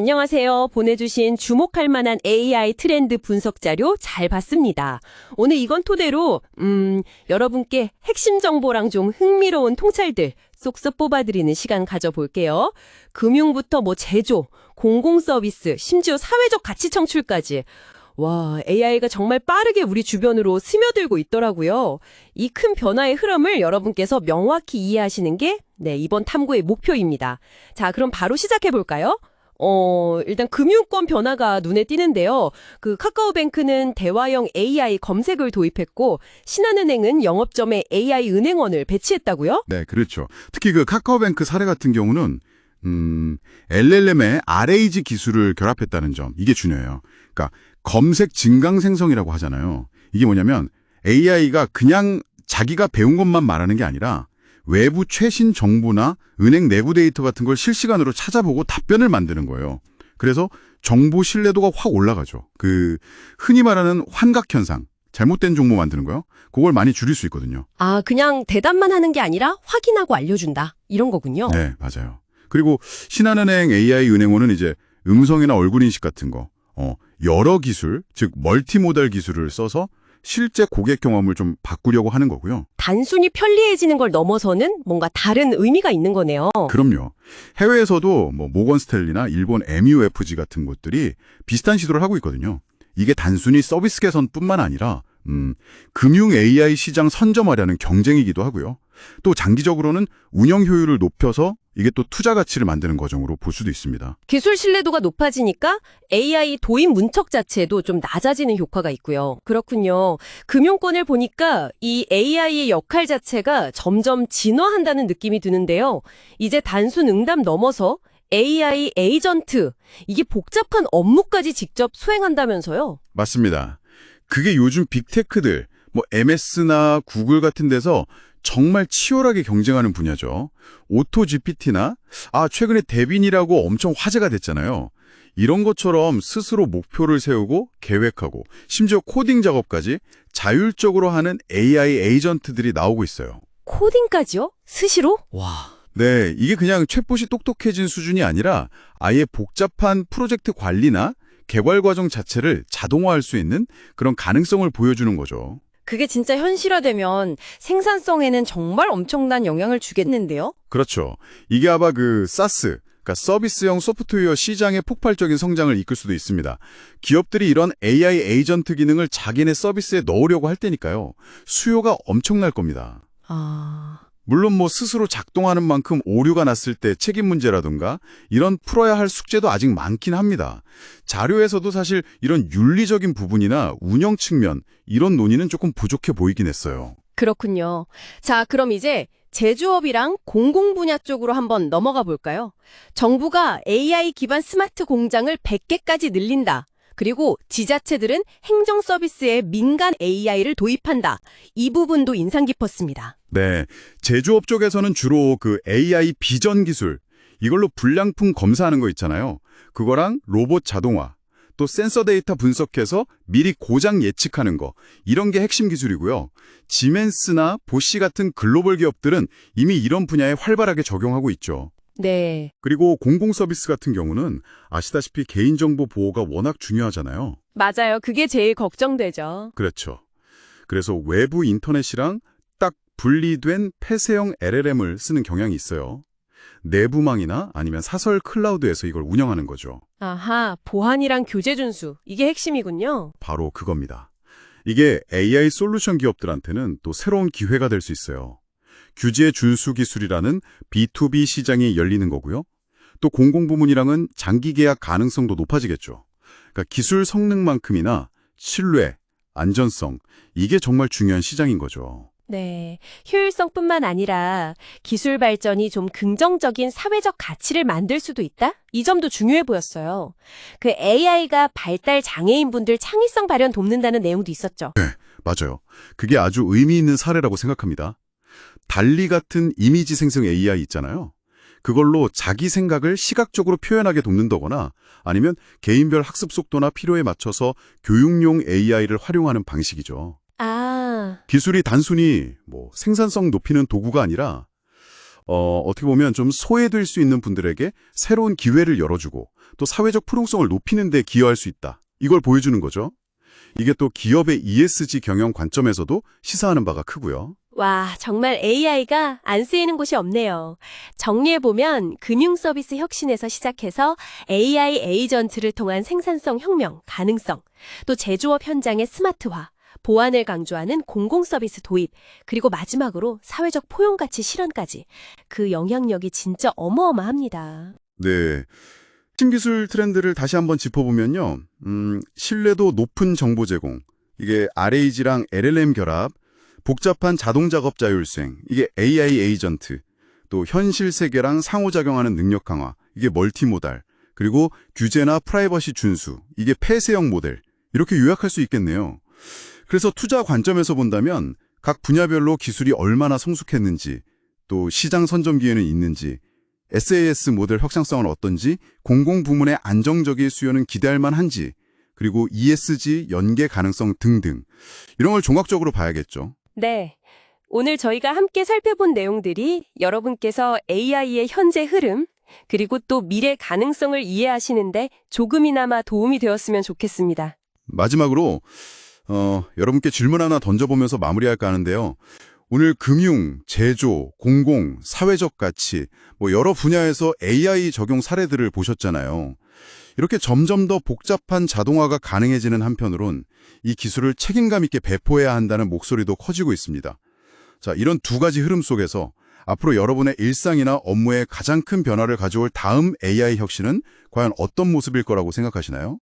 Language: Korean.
안녕하세요. 보내주신 주목할 만한 AI 트렌드 분석 자료 잘 봤습니다. 오늘 이건 토대로, 음, 여러분께 핵심 정보랑 좀 흥미로운 통찰들 쏙쏙 뽑아드리는 시간 가져볼게요. 금융부터 뭐 제조, 공공 서비스, 심지어 사회적 가치 창출까지. 와, AI가 정말 빠르게 우리 주변으로 스며들고 있더라고요. 이 큰 변화의 흐름을 여러분께서 명확히 이해하시는 게, 네, 이번 탐구의 목표입니다. 자, 그럼 바로 시작해 볼까요? 어, 일단 금융권 변화가 눈에 띄는데요. 그 카카오뱅크는 대화형 AI 검색을 도입했고, 신한은행은 영업점에 AI 은행원을 배치했다고요? 네, 그렇죠. 특히 그 카카오뱅크 사례 같은 경우는 음, LLM의 RAG 기술을 결합했다는 점 이게 중요해요. 그러니까 검색 증강 생성이라고 하잖아요. 이게 뭐냐면 AI가 그냥 자기가 배운 것만 말하는 게 아니라 외부 최신 정보나 은행 내부 데이터 같은 걸 실시간으로 찾아보고 답변을 만드는 거예요. 그래서 정보 신뢰도가 확 올라가죠. 그 흔히 말하는 환각 현상, 잘못된 정보 만드는 거요. 그걸 많이 줄일 수 있거든요. 아, 그냥 대답만 하는 게 아니라 확인하고 알려준다. 이런 거군요. 네, 맞아요. 그리고 신한은행 AI 은행원은 이제 음성이나 얼굴 인식 같은 거, 어, 여러 기술, 즉 멀티모달 기술을 써서 실제 고객 경험을 좀 바꾸려고 하는 거고요. 단순히 편리해지는 걸 넘어서는 뭔가 다른 의미가 있는 거네요. 그럼요. 해외에서도 뭐 모건 스텔리나 일본 MUFG 같은 곳들이 비슷한 시도를 하고 있거든요. 이게 단순히 서비스 개선뿐만 아니라 음, 금융 AI 시장 선점하려는 경쟁이기도 하고요. 또 장기적으로는 운영 효율을 높여서 이게 또 투자 가치를 만드는 과정으로 볼 수도 있습니다. 기술 신뢰도가 높아지니까 AI 도입 문턱 자체도 좀 낮아지는 효과가 있고요. 그렇군요. 금융권을 보니까 이 AI의 역할 자체가 점점 진화한다는 느낌이 드는데요. 이제 단순 응답 넘어서 AI 에이전트, 이게 복잡한 업무까지 직접 수행한다면서요? 맞습니다. 그게 요즘 빅테크들, 뭐 MS나 구글 같은 데서 정말 치열하게 경쟁하는 분야죠. 오토 GPT나 아 최근에 데빈이라고 엄청 화제가 됐잖아요. 이런 것처럼 스스로 목표를 세우고 계획하고 심지어 코딩 작업까지 자율적으로 하는 AI 에이전트들이 나오고 있어요. 코딩까지요? 스시로? 와. 네, 이게 그냥 챗봇이 똑똑해진 수준이 아니라 아예 복잡한 프로젝트 관리나 개발 과정 자체를 자동화할 수 있는 그런 가능성을 보여주는 거죠. 그게 진짜 현실화되면 생산성에는 정말 엄청난 영향을 주겠는데요? 그렇죠. 이게 아마 그 사스, 그러니까 서비스형 소프트웨어 시장의 폭발적인 성장을 이끌 수도 있습니다. 기업들이 이런 AI 에이전트 기능을 자기네 서비스에 넣으려고 할 때니까요. 수요가 엄청날 겁니다. 아... 물론 뭐 스스로 작동하는 만큼 오류가 났을 때 책임 문제라든가 이런 풀어야 할 숙제도 아직 많긴 합니다. 자료에서도 사실 이런 윤리적인 부분이나 운영 측면 이런 논의는 조금 부족해 보이긴 했어요. 그렇군요. 자, 그럼 이제 제조업이랑 공공 분야 쪽으로 한번 넘어가 볼까요? 정부가 AI 기반 스마트 공장을 100개까지 늘린다. 그리고 지자체들은 행정 서비스에 민간 AI를 도입한다. 이 부분도 인상 깊었습니다. 네, 제조업 쪽에서는 주로 그 AI 비전 기술, 이걸로 불량품 검사하는 거 있잖아요. 그거랑 로봇 자동화, 또 센서 데이터 분석해서 미리 고장 예측하는 거, 이런 게 핵심 기술이고요. 지멘스나 보시 같은 글로벌 기업들은 이미 이런 분야에 활발하게 적용하고 있죠. 네. 그리고 공공 서비스 같은 경우는 아시다시피 개인정보 보호가 워낙 중요하잖아요. 맞아요. 그게 제일 걱정되죠. 그렇죠. 그래서 외부 인터넷이랑 딱 분리된 폐쇄형 LLM을 쓰는 경향이 있어요. 내부망이나 아니면 사설 클라우드에서 이걸 운영하는 거죠. 아하, 보안이랑 교제 준수. 이게 핵심이군요. 바로 그겁니다. 이게 AI 솔루션 기업들한테는 또 새로운 기회가 될 수 있어요. 규제 준수 기술이라는 B2B 시장이 열리는 거고요. 또 공공부문이랑은 장기 계약 가능성도 높아지겠죠. 그러니까 기술 성능만큼이나 신뢰, 안전성, 이게 정말 중요한 시장인 거죠. 네. 효율성뿐만 아니라 기술 발전이 좀 긍정적인 사회적 가치를 만들 수도 있다? 이 점도 중요해 보였어요. 그 AI가 발달 장애인분들 창의성 발현 돕는다는 내용도 있었죠. 맞아요. 그게 아주 의미 있는 사례라고 생각합니다. 달리 같은 이미지 생성 AI 있잖아요. 그걸로 자기 생각을 시각적으로 표현하게 돕는다거나 아니면 개인별 학습 속도나 필요에 맞춰서 교육용 AI를 활용하는 방식이죠. 아, 기술이 단순히 뭐 생산성 높이는 도구가 아니라 어, 어떻게 보면 좀 소외될 수 있는 분들에게 새로운 기회를 열어주고 또 사회적 풀용성을 높이는 데 기여할 수 있다. 이걸 보여주는 거죠. 이게 또 기업의 ESG 경영 관점에서도 시사하는 바가 크고요. 와, 정말 AI가 안 쓰이는 곳이 없네요. 정리해보면 금융 서비스 혁신에서 시작해서 AI 에이전트를 통한 생산성 혁명, 가능성, 또 제조업 현장의 스마트화, 보안을 강조하는 공공 서비스 도입, 그리고 마지막으로 사회적 포용 가치 실현까지 그 영향력이 진짜 어마어마합니다. 네. 신기술 트렌드를 다시 한번 짚어보면요. 음, 신뢰도 높은 정보 제공, 이게 RAG랑 LLM 결합, 복잡한 자동 작업 자율 수행, 이게 AI 에이전트, 또 현실 세계랑 상호작용하는 능력 강화, 이게 멀티모달, 그리고 규제나 프라이버시 준수, 이게 폐쇄형 모델, 이렇게 요약할 수 있겠네요. 그래서 투자 관점에서 본다면 각 분야별로 기술이 얼마나 성숙했는지, 또 시장 선점 기회는 있는지, SAS 모델 확장성은 어떤지, 공공부문의 안정적인 수요는 기대할 만한지, 그리고 ESG 연계 가능성 등등 이런 걸 종합적으로 봐야겠죠. 네. 오늘 저희가 함께 살펴본 내용들이 여러분께서 AI의 현재 흐름, 그리고 또 미래 가능성을 이해하시는데 조금이나마 도움이 되었으면 좋겠습니다. 마지막으로 어, 여러분께 질문 하나 던져보면서 마무리할까 하는데요. 오늘 금융, 제조, 공공, 사회적 가치 뭐 여러 분야에서 AI 적용 사례들을 보셨잖아요. 이렇게 점점 더 복잡한 자동화가 가능해지는 한편으론 이 기술을 책임감 있게 배포해야 한다는 목소리도 커지고 있습니다. 자, 이런 두 가지 흐름 속에서 앞으로 여러분의 일상이나 업무에 가장 큰 변화를 가져올 다음 AI 혁신은 과연 어떤 모습일 거라고 생각하시나요?